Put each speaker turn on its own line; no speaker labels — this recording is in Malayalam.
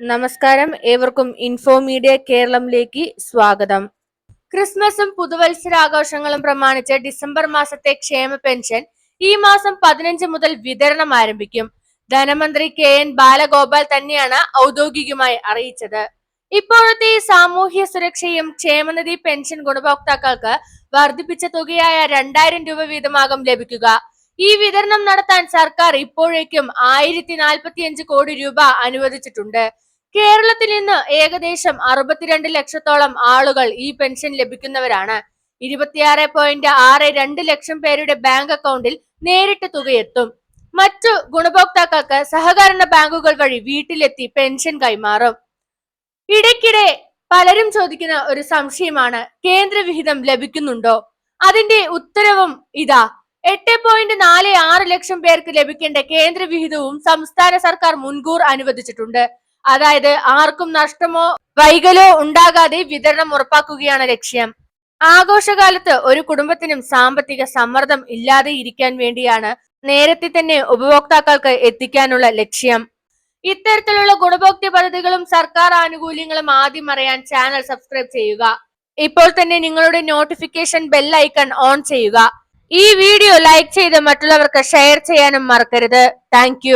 നമസ്കാരം. ഏവർക്കും ഇൻഫോ മീഡിയ കേരളത്തിലേക്ക് സ്വാഗതം. ക്രിസ്മസും പുതുവത്സരാഘോഷങ്ങളും പ്രമാണിച്ച് ഡിസംബർ മാസത്തെ ക്ഷേമ പെൻഷൻ ഈ മാസം പതിനഞ്ച് മുതൽ വിതരണം ആരംഭിക്കും. ധനമന്ത്രി കെ എൻ ബാലഗോപാൽ തന്നെയാണ് ഔദ്യോഗികമായി അറിയിച്ചത്. ഇപ്പോഴത്തെ സാമൂഹ്യ സുരക്ഷയും ക്ഷേമനിധി പെൻഷൻ ഗുണഭോക്താക്കൾക്ക് വർദ്ധിപ്പിച്ച തുകയായ രണ്ടായിരം രൂപ വീതമാകും ലഭിക്കുക. ഈ വിതരണം നടത്താൻ സർക്കാർ ഇപ്പോഴേക്കും ആയിരത്തി നാൽപ്പത്തിയഞ്ച് കോടി രൂപ അനുവദിച്ചിട്ടുണ്ട്. കേരളത്തിൽ നിന്ന് ഏകദേശം അറുപത്തിരണ്ട് ലക്ഷത്തോളം ആളുകൾ ഈ പെൻഷൻ ലഭിക്കുന്നവരാണ്. ഇരുപത്തിയാറ് പോയിന്റ് ആറ് രണ്ട് ലക്ഷം പേരുടെ ബാങ്ക് അക്കൗണ്ടിൽ നേരിട്ട് തുകയെത്തും. മറ്റു ഗുണഭോക്താക്കൾക്ക് സഹകരണ ബാങ്കുകൾ വഴി വീട്ടിലെത്തി പെൻഷൻ കൈമാറും. ഇടയ്ക്കിടെ പലരും ചോദിക്കുന്ന ഒരു സംശയമാണ് കേന്ദ്ര വിഹിതം ലഭിക്കുന്നുണ്ടോ? അതിന്റെ ഉത്തരവും ഇതാ. എട്ട് പോയിന്റ് നാല് ആറ് ലക്ഷം പേർക്ക് ലഭിക്കേണ്ട കേന്ദ്ര വിഹിതവും സംസ്ഥാന സർക്കാർ മുൻകൂർ അനുവദിച്ചിട്ടുണ്ട്. അതായത് ആർക്കും നഷ്ടമോ വൈകലോ ഉണ്ടാകാതെ വിതരണം ഉറപ്പാക്കുകയാണ് ലക്ഷ്യം. ആഘോഷകാലത്ത് ഒരു കുടുംബത്തിനും സാമ്പത്തിക സമ്മർദ്ദം ഇല്ലാതെ ഇരിക്കാൻ വേണ്ടിയാണ് നേരത്തെ തന്നെ ഉപഭോക്താക്കൾക്ക് എത്തിക്കാനുള്ള ലക്ഷ്യം. ഇത്തരത്തിലുള്ള ഗുണഭോക്തൃ പദ്ധതികളും സർക്കാർ ആനുകൂല്യങ്ങളും ആദ്യം അറിയാൻ ചാനൽ സബ്സ്ക്രൈബ് ചെയ്യുക. ഇപ്പോൾ തന്നെ നിങ്ങളുടെ നോട്ടിഫിക്കേഷൻ ബെൽ ഐക്കൺ ഓൺ ചെയ്യുക. ഈ വീഡിയോ ലൈക്ക് ചെയ്ത് മറ്റുള്ളവർക്ക് ഷെയർ ചെയ്യാനും മറക്കരുത്. താങ്ക്